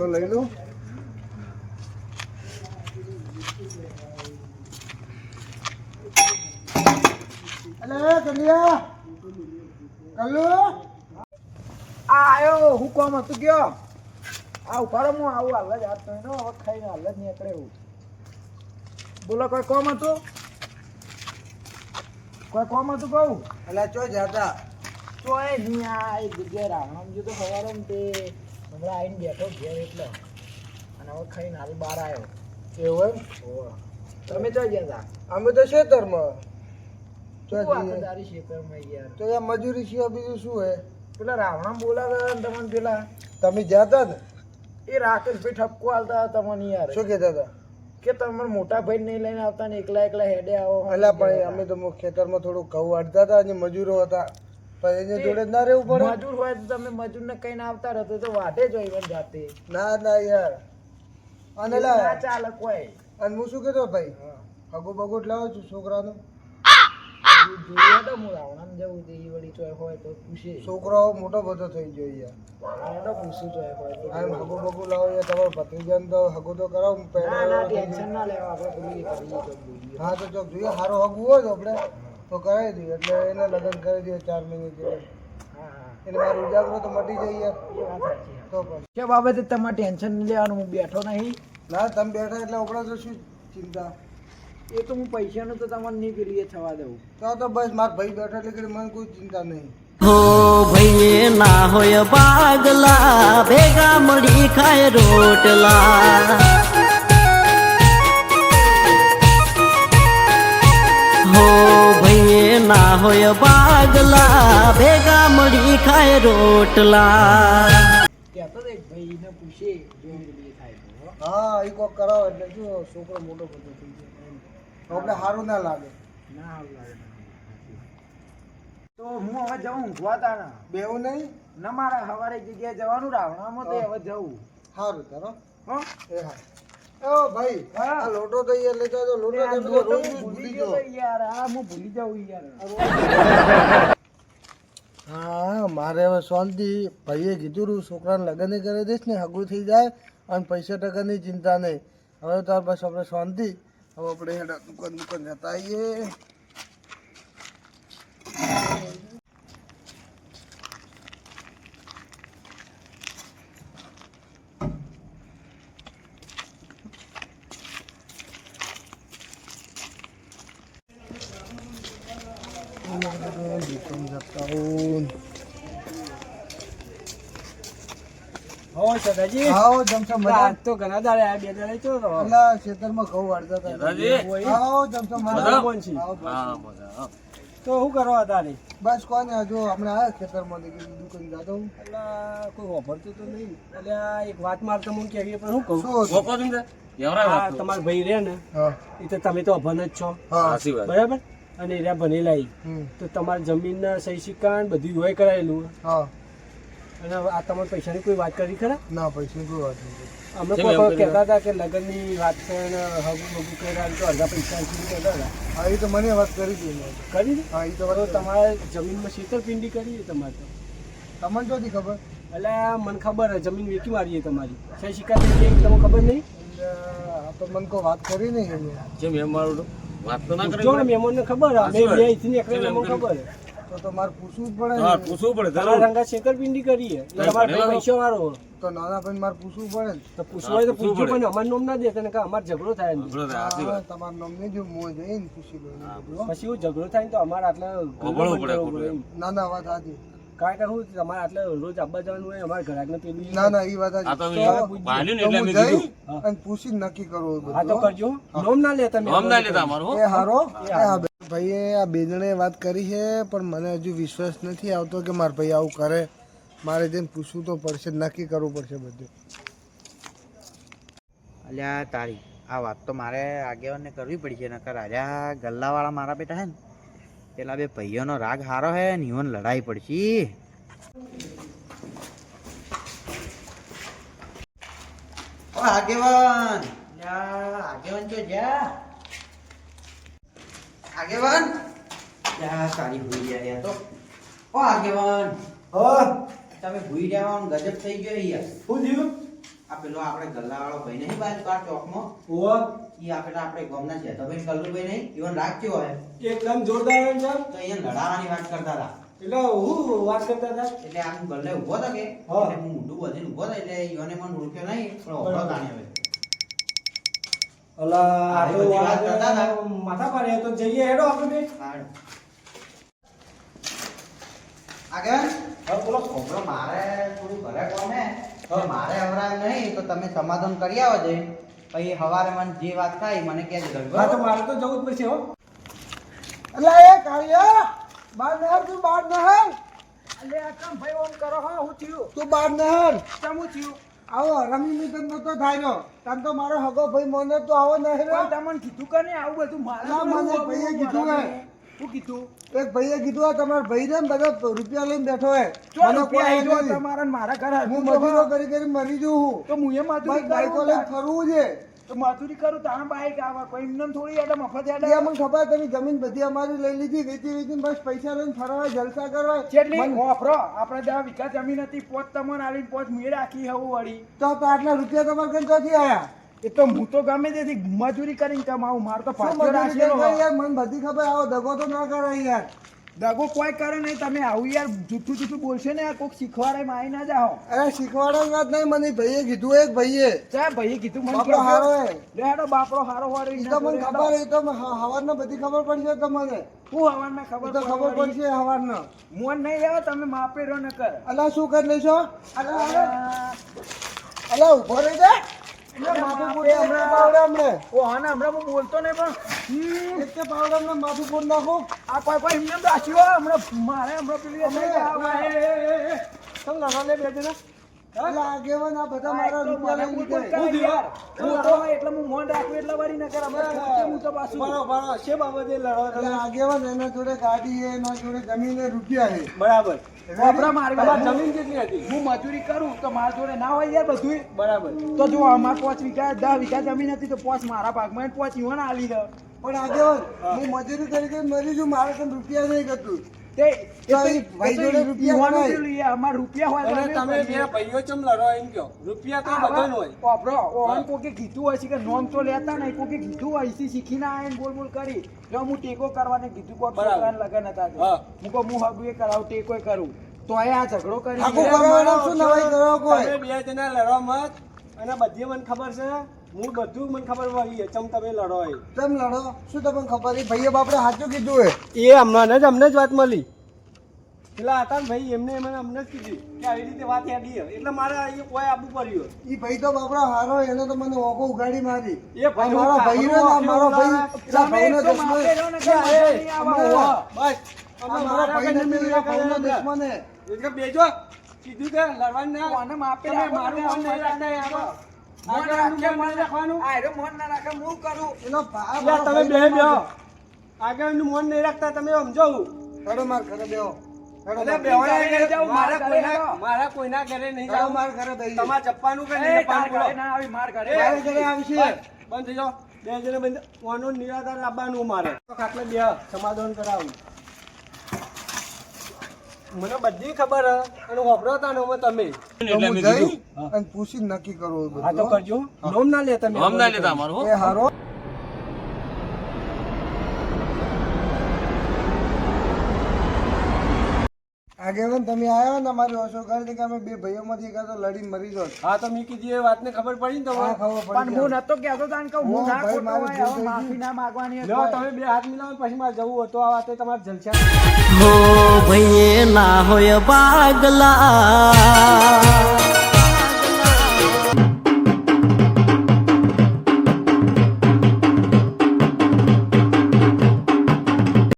ખાટલો લઈ લો. અલે કલિયા. કલ્લુ? આયો હું કોમ હતું ગયો? આ ઉભારો હું આવું હાલ જ હાથ ધોઈને હવે ખાઈને હાલ જ નીકળે એવું બોલો કોઈ કોમ હતું? કોઈ કોમ હતું કહું? એટલે ચો જતા. ચોય નહીં આ એક જગ્યાએ તો સવારે તે હમણાં આવીને બેઠો ઘેર એટલે. અને હવે ખાઈને હાલ બહાર આવ્યો એવું એમ? તમે તો ગયા હતા અમે તો ખેતરમાં તો યાર મજૂરી સિવાય બીજું શું હે? પેલા રાવણા બોલાતા ને તમને પેલા? તમે જતા ને? એ રાકેશભાઈ ઠપકો હતા તમને યાર. શું કહેતા હતા? કે તમે મોટા ભાઈ નહીં લઈને આવતા ને એકલા એકલા હેડે આવો. એટલે પણ અમે તો ખેતરમાં થોડું ઘઉં વાળતા હતા અને મજૂરો હતા. પણ એની જોડે ના રહેવું પડે. મજૂર હોય તો તમે મજૂરને કઈ આવતા રહો તો વાટે જ હોય જાતે. ના ના યાર. અને ના ચાલે કોઈ અને હું શું કહેતો ભાઈ? હગો બગોટ લાવો છું છોકરાનું. જોઈએ તો હું રાવણાને જવું તે ઈ વળી ચોય હોય તો પૂછે. છોકરાઓ મોટો બધો થઈ ગયો યાર. પૂછું ચોય હોય તો આ હગો બગો લાવો યાર તમારો ભત્રીજાને તો હગો તો કરાવો પહેલા ટેન્શન ના લેવા આપણે હા તો જો જોઈએ સારો હગું હોય તો આપણે. તો કરાવી દઈએ એટલે એને લગ્ન કરી દઈએ ચાર મહિને જેટલે હા હા. એટલે મારું ઉજાગરો તો મટી જાય યાર એ વાત. સાચી તો પછી. કે બાબતે તમારે ટેન્શન નહીં લેવાનું? હું બેઠો નહીં. ના તમે બેઠા એટલે આપણા તો શું ચિંતા? એ તો હું પૈસાનું તો તમારે નહીં કરીએ થવા દઉં. તો તો બસ મારા ભાઈ બેઠા એટલે મને કોઈ ચિંતા નહીં. હો ભઈએ ના હોય પાગલા ભેગા મળી ખાય રોટલા. ભઈએ ના હોય બાગલા ભેગા મળી ખાય રોટલા. કહેતો એક ભાઈને પૂછે જો થાય હા એ કોક કરાવો એટલે શું છોકરો મોટો બધો થઈ જાય તો આપણે સારું ના લાગે. ના સારું. તો હું હવે જઉં ઊંઘવા બેવું નહીં? ના મારે સવારે જગ્યાએ જવાનું રાવણામાં તો હવે જવું. સારું તારો હો? એ હા. ઓ ભાઈ. આ લોટો તો યાર લેતા તો લોટો તો લોટો રોજ હું રોજ ભૂલી ભૂલી ગયો ગયો. યાર આ હું ભૂલી જાઉં યાર. હા મારે હવે શાંતિ. ભાઈએ કીધું રૂ છોકરાને લગ્ન કરી દઈશ ને હગું થઈ જાય અને પૈસા ટકાની ચિંતા નહીં. હવે તાર બસ આપણે શાંતિ. હવે આપણે દુકાન દુકાન જતા આવીએ. દુકાન જતા આવું હો સદાજી આવો જમશો મજા તો ઘણા દાડે આ બે દાડે ચો તો પેલા ખેતરમાં ઘઉં વાળતા હતા આવો જમશો મજા કોણ છે? આવો બસ. તો શું કરો તારે બસ કોને હજુ હમણાં આવ્યા ખેતરમાં દુકાન જતો એટલે કોઈ વાપરતું તો નહીં એટલે એક વાત માર તમને કહેવી પણ શું કહું શું તમારા ભાઈ રે ને એ તો તમે તો અભન જ છો બરાબર અને એરા ભણેલા. તો તમારે જમીનના સહી સિક્કાન બધું હોય કરાયેલું. હા. અને આ તમારા પૈસાની કોઈ વાત કરી ખરા? ના પૈસાની કોઈ વાત નથી. અમે કોઈ કહેતા હતા કે લગ્નની વાત પણ ને હગું હગું કર્યા તો અડધા પૈસા કહેતા હતા. હા એ તો મને વાત કરી હતી મેં. કરી? હા એ તો તો તમારે જમીનમાં છેતરપિંડી કરી છે તમારે તો? તમને ચોથી ખબર? એટલે મને ખબર હે જમીન વેચી મારી છે તમારી. સહી સિક્કા તમને ખબર નહીં? તો મને કોઈ વાત કરી નહીં જો ને ખબર બે ખબર. તો તો મારે પૂછવું પડે ને. રંગા છેતરપિંડી કરી છે એ તમારો ભાઈ તો નાના ભાઈ મારે પૂછવું પડે ને. તો પૂછવું તો પૂછજો પણ અમારું નામ ના દેતા ને કે અમારે ઝઘડો થાય ને હા, તમારું નામ નહીં જો મોં જઈને પૂછી લો. ને. પછી ઝઘડો થાય ને તો અમારે આટલા પડે ના ના વાત કારણ કે શું તમારે આટલે રોજ આવવા જવાનું હોય અમારે ઘરાકને પેલું ના ના એ વાત સાચી. તો તો હું જઈ અને પૂછી નક્કી કરવું હા તો કરજો. નોમ ના લેતા મેં એ હારો. એ હા ભાઈએ આ બેજણે વાત કરી છે પણ મને હજુ વિશ્વાસ નથી આવતો કે મારા ભાઈ આવું કરે. મારે જઈને પૂછવું તો પડશે નક્કી કરવું પડશે બધું. અલ્યા તારી આ વાત તો મારે આગેવાનને કરવી પડી છે નકર ગલ્લા ગલ્લાવાળા મારા બેટા હે ને. પેલા બે ભાઈઓનો રાગ હારો હે ને ઈવન લડાઈ પડશી. ઓ આગેવાન. આગેવાન તો જા. આગેવાન? જા સારી ભૂઈ ગયા યાર તો. ઓ આગેવાન. હા તમે ભૂઈ રહ્યા ગજબ થઈ ગયો યાર. શું થયું? આ પેલો આપણે ગલ્લાવાળો ભાઈ નહીં બાજુ કાર ચોકમાં? ઓહો ઈ આપણે ગામના જેઠાભાઈ કલ્લુભાઈ નહીં ઈવન કેવો હોય એકદમ જોરદાર એમ છે તો અહીંયા લડાવાની વાત કરતા હતા. એટલે હું વાત કરતા હતા. એટલે આમ ગલ્લે ઊભો હતો કે? એટલે હું ઊંધું બધીને ઊભો હતો એટલે ઈવને મને ઓળખ્યો નહીં પણ ઓળખો તાણી હવે. અલા આ તો વાત કરતા હતા. માથા પાડે તો જઈએ હેડો આપણે. આગળ? હા બોલો છોકરો મારે થોડું ઘરે કોમે તો મારે હવરાય નહીં તો તમે સમાધાન કરી આવો છે પછી હવારે મને જે વાત થાય મને કહેજો. હા તો મારે તો જવું જ પડશે હો. એટલે એ કાળિયા બાર નહર તું બાર નહેર. એટલે આ કામ ભાઈ ઓમ કરો હા હું થયું. તું બાર નહેર. કેમ હું થયું? આવો રમી નું તો થાય તન તો મારો હગો ભાઈ મોને તો આવો નહેર. તમને કીધું કે નહીં? આવું બધું મારા મને ભાઈએ કીધું હે. શું કીધું? એક ભાઈએ કીધું આ તમારા ભાઈ ને બધા રૂપિયા લઈને બેઠો હે. મને કોઈ તમારા મારા ઘરે હું મજૂરો કરી કરી મરી જઉં હું. તો હું એ મજૂરી બાઈકો લઈને ફરવું છે. તો મજૂરી કરું તાણ બાઈક આવે કોઈ એમને થોડી એટલે મફત એટલે મને ખબર તમે જમીન બધી અમારી લઈ લીધી વેચી વેચીને બસ પૈસા લઈને ફરવા જલસા કરવા. જેટલી આપણે ત્યાં વીઘા જમીન હતી પોત તમને આવીને પોત મેળ રાખી હવું વળી. તો તો આટલા રૂપિયા તમારે કઈ ક્યાંથી આયા? એ તો હું તો ગમે તેથી મજૂરી કરીને કમાવું મારે તો પાછો રાખેલો યાર? મને બધી ખબર આવો દગો તો ના કરે યાર. દગો કોઈ કરે નહીં તમે આવું યાર જૂઠું જૂઠું બોલશો ને આ કોઈક શીખવાડે માં ના જાઓ. અરે શીખવાડવાની વાત નહીં મને ભાઈએ કીધું એક ભાઈએ. ચા ભાઈએ કીધું મને બાપડો હારો હે. લે હેડો બાપડો હારો હારો ઈ તો મને ખબર એ તો હવારના બધી ખબર પડશે તમને. હું હવારના ને ખબર તો ખબર પડશે પડશે હવારના મોન નહીં લેવો તમે માપે રો ન કર. અલા શું કરી લેશો? અલા અલા. ઊભો રહી જા. બોલતો નહીં પણ. માથું ફૂટ નાખું. આ કોઈ કોઈ એમને રાખ્યો હમણાં મારે હમણાં પેલી. તમે લગા લે બે જણા. આગેવાન આ બધા મારા રૂપિયા લઈ બોલ બોલ લીધા કરે યાર. હું તો એટલે હું મોન રાખું એટલે વળી ન કર હું તો પાછું બરાબર છે બાબતે લડવા તમે? આગેવાન એના જોડે ગાડી છે એના જોડે જમીન છે, રૂપિયા છે. બરાબર. વાપરા મારી જમીન કેટલી હતી? હું મજૂરી કરું તો મારા જોડે ના હોય યાર બધું બરાબર. તો જો અમાર પાંચ વીઘા દસ વીઘા જમીન હતી તો પાંચ મારા ભાગમાં પાંચ ઈવન આલી દો. પણ આગેવાન હું. મજૂરી કરી મરી છું મારે તો રૂપિયા નહીં કરતું તે એ તો તો ઈ- ભાઈ જોડે રૂપિયા ઈવાનું કરાય. પેલું યાર, અમાર રૂપિયા હોય અને તમે બે ભાઈઓ ચમ લડો એમ કહો રૂપિયા તો બધાનો હોય વાપરો, ઓન કોકે કીધું હોય છે કે નોમ તો લેતા નહીં કોકે કીધું હોય છે શીખીને આવીને બોલ બોલ કરી જો હું ટેકો કરવાને કીધું કોઈ બરાબર. છોકરાને લગન હતા. હા. હું હગુએ કરાવું ટેકોય કરું તો આ ઝઘડો કરી આખું કરવાનું શું નવાઈ કરવા કોઈ તમે બે જણા લડવા મત અને બધી મને ખબર છે હું બધું મને ખબર પડી ચમ તમે લડો એ. તમે લડો? શું તમને ખબર? છે ભાઈએ બાપડે સાચું કીધું એ એ હમણાં જ અમને જ વાત મળી. પેલા હતા ને ભાઈ એમને એમને અમને જ કીધી કે આવી રીતે વાત યાદી એટલે મારે અહીં કોઈ આપવું પડ્યું એ ભાઈ તો બાપડો હારો એને તો મને ઓકો ઉગાડી મારી. એ ભાઈ મારો ભાઈ નો ને મારો ભાઈ ભાઈ ને દુશ્મન એટલે બેજો. કીધું કે લડવાનું ના મારું મન નહીં આવું રાખતા મજા યાર. મોન રાખે, મન રાખવાનું આ મોન ના રાખે હું કરું? એનો ભા- તમે બે માર- બે આગળનું મન નહીં રાખતા તમે સમજો હેડો માર બેહો. કોઈના ઘરે નહીં જાવ માર ઘરે તમારે કે નહીં આવી માર ઘરે. ઘરે આવશે બંધ. થઈ જાઓ. બે જણે બંધ ઓનું નિરાધાર લાવવાનું મારે. તો ખાટલે બે સમાધાન કરાવું. મને બધી ખબર હે. અને વાપરતા ને તમે. અને પૂછી નક્કી કરો બધું, હા તો કરજો. નોમ ના લે તમે નોમ ના લેતા અમારું એ હારો. આગેવાન તમે આવ્યા ને અમારી ઓછો કરી કે અમે બે ભાઈઓમાંથી એકાદો લડી મરી જો હા તો મેં કીધી એ વાતને ખબર પડી ને તો ખબર પણ પડી હું નતો કહેતો તાન કહું હું ના ખોટો માફી ના માંગવાની લો તમે બે હાથ મિલાવો ને પછી મારે જવું હતું આ વાતે તમારે જલસા હો ભઈએ ના હોય બાગલા.